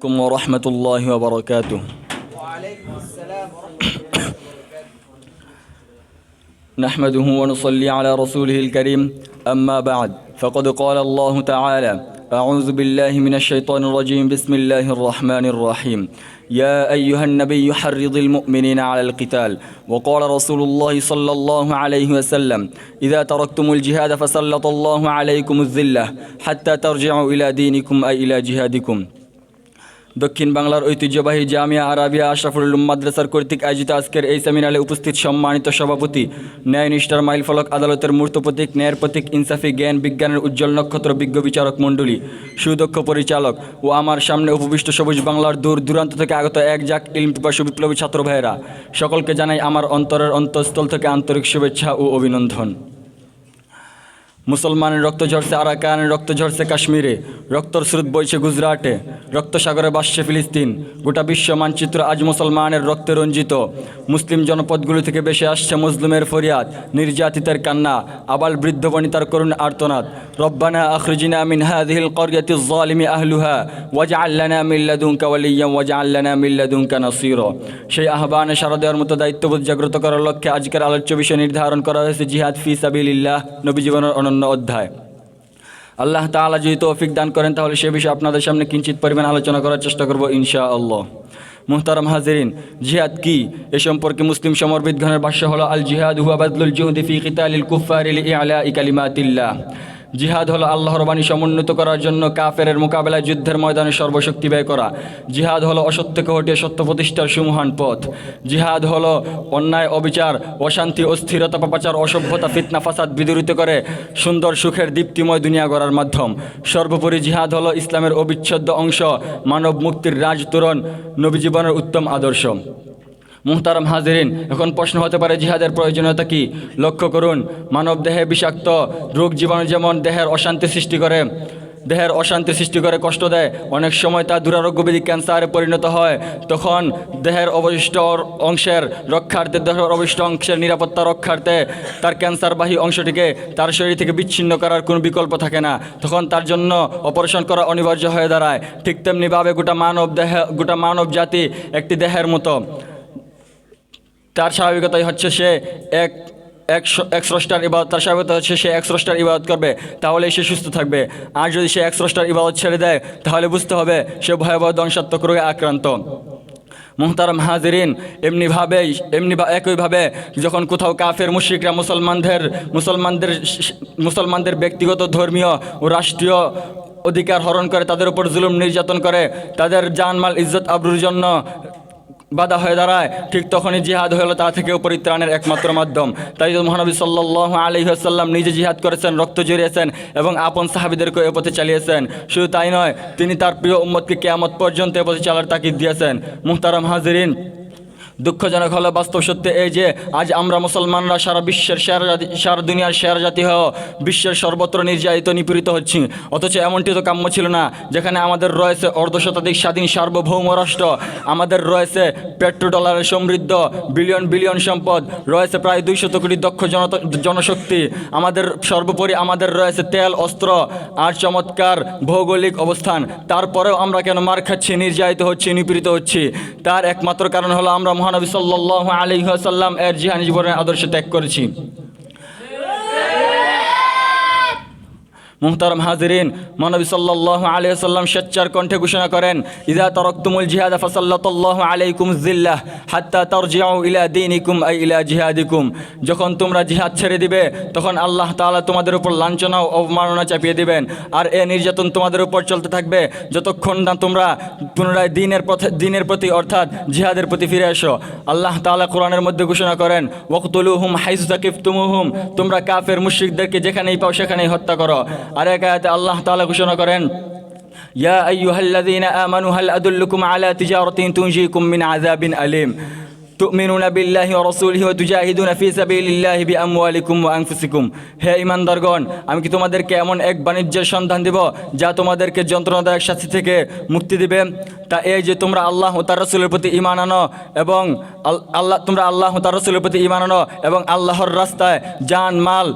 عليكم ورحمة الله وبركاته. وعليكم السلام ورحمة الله وبركاته نحمده ونصلي على رسوله الكريم. أما بعد فقد قال الله تعالى أعوذ بالله من الشيطان الرجيم. بسم الله الرحمن الرحيم. يا أيها النبي حرض المؤمنين على القتال. وقال رسول الله صلى الله عليه وسلم إذا تركتم الجهاد فسلط الله عليكم الذلة حتى ترجعوا إلى دينكم أي إلى جهادكم. দক্ষিণ বাংলার ঐতিহ্যবাহী জামিয়া আরাবিয়া আশরাফুল মাদ্রাসার কর্তৃক আয়োজিত আজকের এই সেমিনারে উপস্থিত সম্মানিত সভাপতি, ন্যায় নিষ্ঠার মাইল ফলক আদালতের মূর্ত প্রতীক, ন্যায়ের প্রতীক, ইনসাফি, জ্ঞান, বিজ্ঞানের উজ্জ্বল নক্ষত্র বিজ্ঞ বিচারক মণ্ডলী, সুদক্ষ পরিচালক ও আমার সামনে উপবিষ্ট সবুজ বাংলার দূর দূরান্ত থেকে আগত এক জাক ইলম পিপাসু বিপ্লবী ছাত্র ভাইয়েরা, সকলকে জানাই আমার অন্তরের অন্তঃস্থল থেকে আন্তরিক শুভেচ্ছা ও অভিনন্দন। মুসলমানের রক্ত ঝরছে আরাকানের রক্ত ঝরছে কাশ্মীরে, রক্তর স্রোত বইছে গুজরাটে, রক্ত সাগরে বাসছে ফিলিস্তিন, গোটা বিশ্ব মানচিত্র আজ মুসলমানের রক্তে রঞ্জিত। মুসলিম জনপদগুলি থেকে বেশি আসছে মুসলিমের ফরিয়াদ, নির্যাতিতের কান্না, আবাল বৃদ্ধ বনিতার করুণ আর্তনাদ। রব্বানা আখরিজিনা মিন হাযিহিল ক্বরিয়াতি যালিমি আহলুহা, ওয়াজআল লানা মিন লাদুনকা ওয়ালিয়্যা ওয়াজআল লানা মিন লাদুনকা নাসীরা। সেই আহ্বানে সাড়া দেওয়ার মতো দায়িত্ববোধ জাগ্রত করার লক্ষ্যে আজকের আলোচ্য বিষয় নির্ধারণ করা হয়েছে জিহাদ ফি সাবিলিল্লাহ নবী জীবনের অনন্য অধ্যায়। আল্লাহ তালা যদি তৌফিক দান করেন, তাহলে সে বিষয়ে আপনাদের সামনে কিঞ্চিত পরিমাণ আলোচনা করার চেষ্টা করব ইনশা আল্লাহ মুহতারাম হাজিরিন, জিহাদ কি? এ সম্পর্কে মুসলিম সমরবিদগণের ভাষ্য হল আল জিহাদ হুয়া কিতা আলিল ফি কিতালিল আলা লিইআলাই কালিমাতিল্লাহ। জিহাদ হলো আল্লাহর বাণী সমুন্নত করার জন্য কাফেরের মোকাবেলায় যুদ্ধের ময়দানে সর্বশক্তি ব্যয় করা। জিহাদ হলো অসত্যকে হটিয়ে সত্য প্রতিষ্ঠার সুমহান পথ। জিহাদ হলো অন্যায়, অবিচার, অশান্তি, অস্থিরতা, পাপাচার, অসভ্যতা, ফিতনা, ফাসাদ বিদূরিত করে সুন্দর সুখের দীপ্তিময় দুনিয়া গড়ার মাধ্যম। সর্বোপরি জিহাদ হলো ইসলামের অবিচ্ছেদ্য অংশ মানব মুক্তির রাজ তোরণ নবী জীবনের উত্তম আদর্শ। মুহতারাম হাজিরিন, এখন প্রশ্ন হতে পারে, জিহাদের প্রয়োজনীয়তা কি? লক্ষ্য করুন, মানব দেহে বিষাক্ত রোগ জীবাণু যেমন দেহের অশান্তি সৃষ্টি করে, দেহের অশান্তি সৃষ্টি করে কষ্ট দেয়, অনেক সময় তা দুরারোগ্য ব্যাধি ক্যান্সারে পরিণত হয়, তখন দেহের অবশিষ্ট অংশের রক্ষার্থে, দেহের অবশিষ্ট অংশের নিরাপত্তা রক্ষার্থে তার ক্যান্সারবাহী অংশটিকে তার শরীর থেকে বিচ্ছিন্ন করার কোনো বিকল্প থাকে না, তখন তার জন্য অপারেশন করা অনিবার্য হয়ে দাঁড়ায়। ঠিক তেমনিভাবে গোটা মানব দেহ, গোটা মানব জাতি একটি দেহের মতো। তার স্বাভাবিকতাই হচ্ছে সে এক এক স্রষ্টার ইবাদত, তার স্বাভাবিকতা হচ্ছে সে এক স্রষ্টার ইবাদত করবে, তাহলে সে সুস্থ থাকবে। আর যদি সে এক স্রষ্টার ইবাদত ছেড়ে দেয়, তাহলে বুঝতে হবে সে ভয়াবহ ধ্বংসাত্মক রোগে আক্রান্ত। মুহতারাম হাজিরিন এমনিভাবেই এমনি একইভাবে যখন কোথাও কাফের, মুশ্রিকরা, মুসলমানদের মুসলমানদের মুসলমানদের ব্যক্তিগত ধর্মীয় ও রাষ্ট্রীয় অধিকার হরণ করে, তাদের উপর জুলুম নির্যাতন করে, তাদের জানমাল ইজ্জত আবরুর জন্য বাধা হয়ে দাঁড়ায়। ঠিক তখনই জিহাদ হলো তা থেকেও পরিত্রাণের একমাত্র মাধ্যম। তাই মহানবী সাল্লাহ আলী আসাল্লাম নিজে জিহাদ করেছেন, রক্ত জড়িয়েছেন এবং আপন সাহাবিদেরকে এ পথে চালিয়েছেন। শুধু তাই নয়, তিনি তার প্রিয় উম্মতকে কেয়ামত পর্যন্ত এ পথে চালার তাকিদ দিয়েছেন। মুহতারাম হাজিরিন দুঃখজনক হলো বাস্তব সত্য এই যে আজ আমরা মুসলমানরা সারা বিশ্বের সেরা জাতি সারা দুনিয়ার সেরা জাতি হও বিশ্বের সর্বত্র নির্যাতিত, নিপীড়িত হচ্ছি। অথচ এমনটি তো কাম্য ছিল না, যেখানে আমাদের রয়েছে অর্ধশতাধিক স্বাধীন সার্বভৌম রাষ্ট্র, আমাদের রয়েছে পেট্রো ডলারের সমৃদ্ধ বিলিয়ন বিলিয়ন সম্পদ, রয়েছে প্রায় দুইশত কোটি দক্ষ জনত জনশক্তি, আমাদের সর্বোপরি আমাদের রয়েছে তেল, অস্ত্র আর চমৎকার ভৌগোলিক অবস্থান। তারপরেও আমরা কেন মার খাচ্ছি, নির্যাতিত হচ্ছি, নিপীড়িত হচ্ছি? তার একমাত্র কারণ হলো আমরা মহানবী সাল্লাহ আলহিহাসাল্লাম সাল্লাম এর জিহানি জীবনের আদর্শ ত্যাগ করেছি। মুহতারম হাজিরিন মহানবী সাল্লাল্লাহু আলাইহি সাল্লাম স্বেচ্ছার কণ্ঠে ঘোষণা করেন ইদা তারাকতুমুল জিহাদ ফাসাল্লাতাল্লাহু আলাইকুম জিল্লাহ হাত্তা তারজিউ ইলা দীনিকুম আই ইলা জিহাদিকুম। যখন তোমরা জিহাদ ছেড়ে দিবে, তখন আল্লাহ তাআলা তোমাদের উপর লাঞ্ছনা ও অবমাননা চাপিয়ে দিবেন। আর এ নির্যাতন তোমাদের উপর চলতে থাকবে, যতক্ষণ না তোমরা পুনরায় দিনের পথে, দিনের প্রতি অর্থাৎ জিহাদের প্রতি ফিরে এসো। আল্লাহ তাআলা কোরআনের মধ্যে ঘোষণা করেন, ওয়াকতুলুহুম হাইসু তাকিফতুমুহুম তোমরা কাফের মুশরিকদেরকে যেখানেই পাও সেখানেই হত্যা করো। আর এক আয়াতে আল্লাহ তাআলা ঘোষণা করেন, ইয়া আইয়ুহাল্লাযীনা আমানু, হাল আদুল্লুকুম আলা তিজারাতিন তুনজিকুম মিন আযাবিন আলিম। তুমিনুনা বিল্লাহি ওয়া রাসূলিহি ওয়া তুজাহিদুনা ফি সাবিলিল্লাহি বিআমওয়ালিকুম ওয়া আনফুসিকুম। হে ঈমানদারগণ, আমি কি তোমাদেরকে এমন এক বাণিজ্যের সন্ধান দেব, যা তোমাদেরকে যন্ত্রণাদায়ক শাস্তি থেকে মুক্তি দিবে? তা এই যে তোমরা আল্লাহ তার রসুলের প্রতি ঈমান আনো এবং আল্লাহ, তোমরা আল্লাহ ও তার রসুলের প্রতি ঈমান আনো এবং আল্লাহর রাস্তায় জান, মাল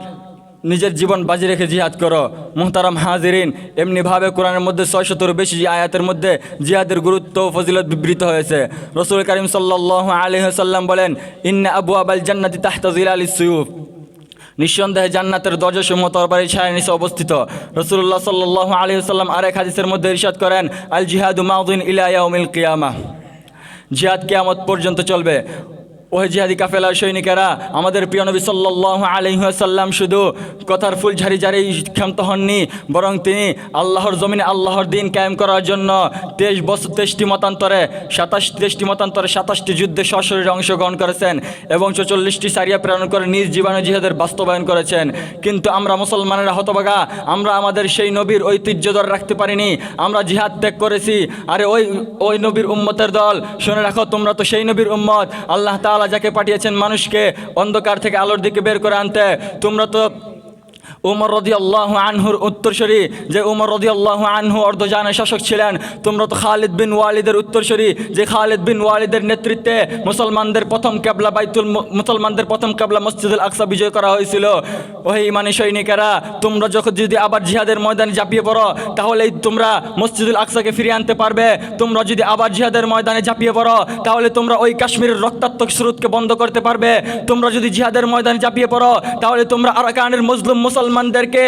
নিজের জীবন বাজি রেখে জিহাদ করো। মুহতারাম হাজিরিন এমনিভাবে কোরআনের মধ্যে ছয় ছয়শতর বেশি আয়াতের মধ্যে জিহাদের গুরুত্ব ফজিলত বিবৃত হয়েছে। রসুল করিম সাল্লাহ আলহাম বলেন, ইন্না আবু আবাল জান্নাতি তাহতাজিল আলী সুয়ুফ। নিঃসন্দেহে জান্নাতের দরজাসমূহ তরবারি ছায়া নিচে অবস্থিত। রসুল্লাহ সাল্লাহ আলী সাল্লাম আরেক হাদিসের মধ্যে ইরশাদ করেন, আল জিহাদু মাউদ্দিন ইলায়াউমিল কিয়ামা। জিহাদ কিয়ামত পর্যন্ত চলবে। ওহে জিহাদি কাফেলার সৈনিকেরা, আমাদের প্রিয় নবী সাল্লাহ আলহিহাসাল্লাম শুধু কথার ফুল ঝাড়ি ঝাড়ি ক্ষান্ত হননি, বরং তিনি আল্লাহর জমিনে আল্লাহর দিন কায়েম করার জন্য তেইশ বছর তেইশটি মতান্তরে, সাতাশ, তেইশটি মতান্তরে সাতাশটি যুদ্ধে সশরীরে অংশগ্রহণ করেছেন এবং চৌচল্লিশটি সারিয়া প্রেরণ করে নিজ জীবনে জিহাদের বাস্তবায়ন করেছেন। কিন্তু আমরা মুসলমানেরা হতবাগা আমরা আমাদের সেই নবীর ঐতিহ্য ধরে রাখতে পারিনি, আমরা জিহাদ ত্যাগ করেছি। আরে ওই ওই নবীর উম্মতের দল, শুনে রাখো, তোমরা তো সেই নবীর উম্মত। আল্লাহ তাআলা যাকে পাঠিয়েছেন মানুষকে অন্ধকার থেকে আলোর দিকে বের করে আনতে। তোমরা তো উমর রদি আল্লাহ আনহুর উত্তরসূরি। যে উমর রদি আল্লাহ আনহু অর্ধজানের শাসক ছিলেন, তোমরা তো খালিদ বিন ওয়ালিদের উত্তরসূরি। যে খালিদ বিন ওয়ালিদের নেতৃত্বে মুসলমানদের প্রথম কেবলা বাইতুল মুসলমানদের প্রথম কেবলা মসজিদুল আকসা বিজয় করা হয়েছিল। ওই ইমানি সৈনিকেরা, তোমরা যখন যদি আবার জিহাদের ময়দানে ঝাঁপিয়ে পড়ো, তাহলেই তোমরা মসজিদুল আকসাকে ফিরিয়ে আনতে পারবে। তোমরা যদি আবার জিহাদের ময়দানে ঝাঁপিয়ে পড়ো, তাহলে তোমরা ওই কাশ্মীরের রক্তাত্মক স্রোতকে বন্ধ করতে পারবে। তোমরা যদি জিহাদের ময়দানে ঝাঁপিয়ে পড়ো, তাহলে তোমরা আরাকানের মুসলিম মুসলমানদেরকে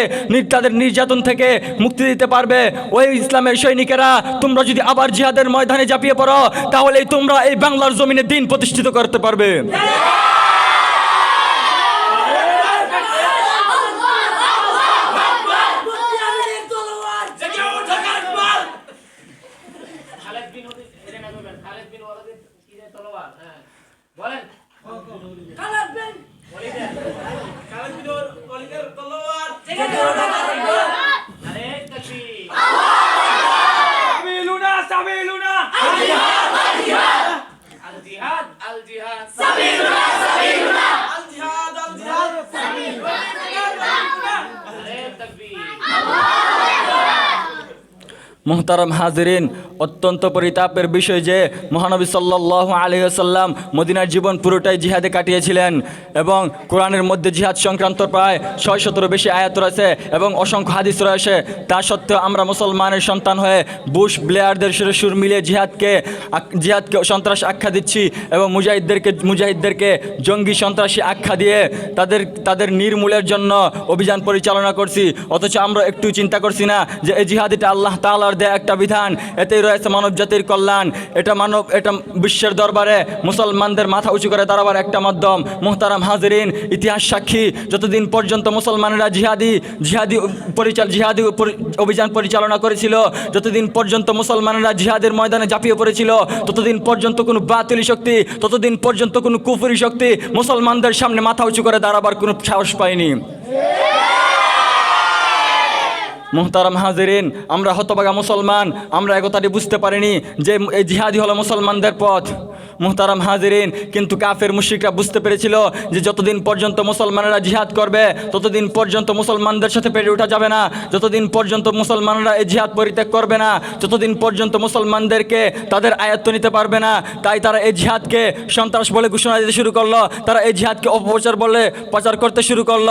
তাদের নির্যাতন থেকে মুক্তি দিতে পারবে। ওই ইসলামের সৈনিকেরা তোমরা যদি আবার জিহাদের ময়দানে ঝাঁপিয়ে পড়ো তাহলেই তোমরা এই বাংলার জমিনে দিন প্রতিষ্ঠিত করতে পারবে। হ্যাঁ। বলেন। খালেদ বিন ওয়ালিদের খালেদ বিন ওয়ালিদের তলোয়ার আরে তাকবীর সাবিলুনা সাবিলুনা আল জিহাদ আল জিহাদ সাবিলুনা সাবিলুনা আল জিহাদ আল জিহাদ আরে তাকবীর মোহতারাম হাজরিন, অত্যন্ত পরিতাপের বিষয় যে মহানবী সাল্লাহ আলহিহাল্লাম মদিনার জীবন পুরোটাই জিহাদে কাটিয়েছিলেন এবং কোরআনের মধ্যে জিহাদ সংক্রান্ত প্রায় ছয় শতরও বেশি আয়াত রয়েছে এবং অসংখ্য হাদিস রয়েছে। তা সত্ত্বেও আমরা মুসলমানের সন্তান হয়ে বুশ ব্লেয়ারদের সুরে সুর মিলিয়ে জিহাদকে জিহাদকে সন্ত্রাস আখ্যা দিচ্ছি এবং মুজাহিদদেরকে মুজাহিদদেরকে জঙ্গি সন্ত্রাসী আখ্যা দিয়ে তাদের তাদের নির্মূলের জন্য অভিযান পরিচালনা করছি। অথচ আমরা একটু চিন্তা করছি না যে এই জিহাদিটা আল্লাহ তাআলার দেয়া একটা বিধান, এতেই রয়েছে মানব জাতির কল্যাণ। এটা মানব, এটা বিশ্বের দরবারে মুসলমানদের মাথা উঁচু করে দাঁড়াবার একটা মাধ্যম। মোহতারাম হাজরিন, ইতিহাস সাক্ষী, যতদিন পর্যন্ত মুসলমানেরা জিহাদি জিহাদি পরিচাল, জিহাদি অভিযান পরিচালনা করেছিল, যতদিন পর্যন্ত মুসলমানেরা জিহাদের ময়দানে ঝাঁপিয়ে পড়েছিল, ততদিন পর্যন্ত কোনো বাতিল শক্তি, ততদিন পর্যন্ত কোনো কুফুরি শক্তি মুসলমানদের সামনে মাথা উঁচু করে দাঁড়াবার কোনো সাহস পায়নি। মোহতারাম হাজিরিন, আমরা হতবাগা মুসলমান, আমরা একথাটি বুঝতে পারিনি যে এই জিহাদি হলো মুসলমানদের পথ। মোহতারাম হাজিরিন। কিন্তু কাফের মুশরিকরা বুঝতে পেরেছিল যে যতদিন পর্যন্ত মুসলমানেরা জিহাদ করবে, ততদিন পর্যন্ত মুসলমানদের সাথে পেরে ওঠা যাবে না। যতদিন পর্যন্ত মুসলমানরা এই জিহাদ পরিত্যাগ করবে না ততদিন পর্যন্ত মুসলমানদেরকে তাদের আয়ত্ত নিতে পারবে না, তাই তারা এই জিহাদকে সন্ত্রাস বলে ঘোষণা দিতে শুরু করল। তারা এই জিহাদকে অপপ্রচার বলে প্রচার করতে শুরু করল।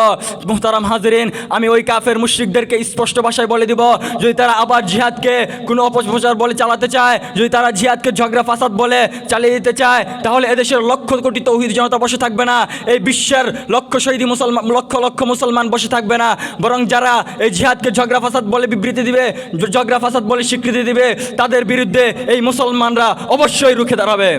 মুহতারাম হাজিরিন, আমি ওই কাফের মুশরিকদেরকে স্পষ্ট ভাষায় বলে দিব, যদি তারা আবার জিহাদকে কোনো অপপ্রচার বলে চালাতে চায়, যদি তারা জিহাদকে ঝগড়া ফাসাদ বলে চালিয়ে দিতে চায়, তাহলে এদেশের লক্ষ কোটি তৌহিদ জনতা বসে থাকবে না। এই বিশ্বের লক্ষ শহীদ মুসলমান, লক্ষ লক্ষ মুসলমান বসে থাকবে না। বরং যারা এই জিহাদকে ঝগড়া ফাসাদ বলে বিবৃতি দিবে ঝগড়া ফাসাদ বলে স্বীকৃতি দিবে, তাদের বিরুদ্ধে এই মুসলমানরা অবশ্যই রুখে দাঁড়াবে।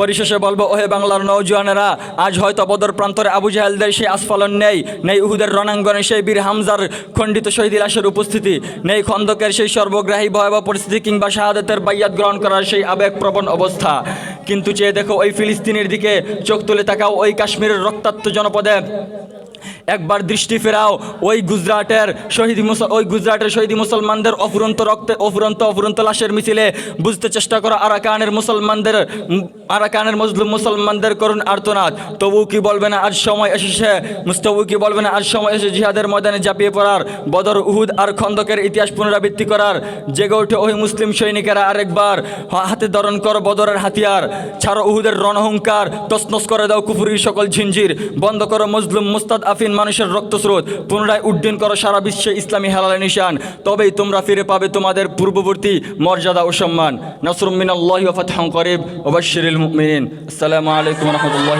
পরিশেষে বলব, ওহে বাংলার নৌজওয়ানেরা আজ হয়তো বদর প্রান্তরে আবু জাহেলদের সেই আস্ফালন নেই নেই উহুদের রণাঙ্গনে সেই বীর হামজার খণ্ডিত শহীদ লাশের উপস্থিতি, নেই খন্দকের সেই সর্বগ্রাহী ভয়াবহ পরিস্থিতি কিংবা শাহাদতের বাইয়াত গ্রহণ করার সেই আবেগপ্রবণ অবস্থা। কিন্তু চেয়ে দেখো, ওই ফিলিস্তিনের দিকে চোখ তুলে তাকাও, ওই কাশ্মীরের রক্তাক্ত জনপদে একবার দৃষ্টি ফেরাও, ওই গুজরাটের শহীদ ওই গুজরাটের শহীদ মুসলমানদের অফুরন্ত রক্তে, অফুরন্ত অফুরন্ত লাশের মিছিলে বুঝতে চেষ্টা করো, আরাকানের মুসলমানদের, আরাকানের মজলুম মুসলমানদের করুন আর্তনাদ। তবু কি বলবে না, আজ সময় এসেছে মুস্তবু কি বলবে না, আজ সময় এসে জিহাদের ময়দানে ঝাঁপিয়ে পড়ার। বদর উহুদ আর খন্দকের ইতিহাস পুনরাবৃত্তি করার। জেগে ওঠে ওই মুসলিম সৈনিকেরা আরেকবার হাতে ধরন করো বদরের হাতিয়ার। ছাড়ো উহুদের রণহুঙ্কার তসনস করে দাও কুফুরির সকল ঝিঞ্জির বন্ধ করো মজলুম মুস্তাদ আফিন মানুষের রক্তস্রোত পুনরায় উড্ডীন করো সারা বিশ্বে ইসলামী হেলাল নিশান। তবেই তোমরা ফিরে পাবে তোমাদের পূর্ববর্তী মর্যাদা ও সম্মান। নাসরুমিন আল্লাহ ওয়া ফাতহুন করিব। ওবাশিরুল মুমিনিন। আসসালামু আলাইকুম রহমতুল্লাহ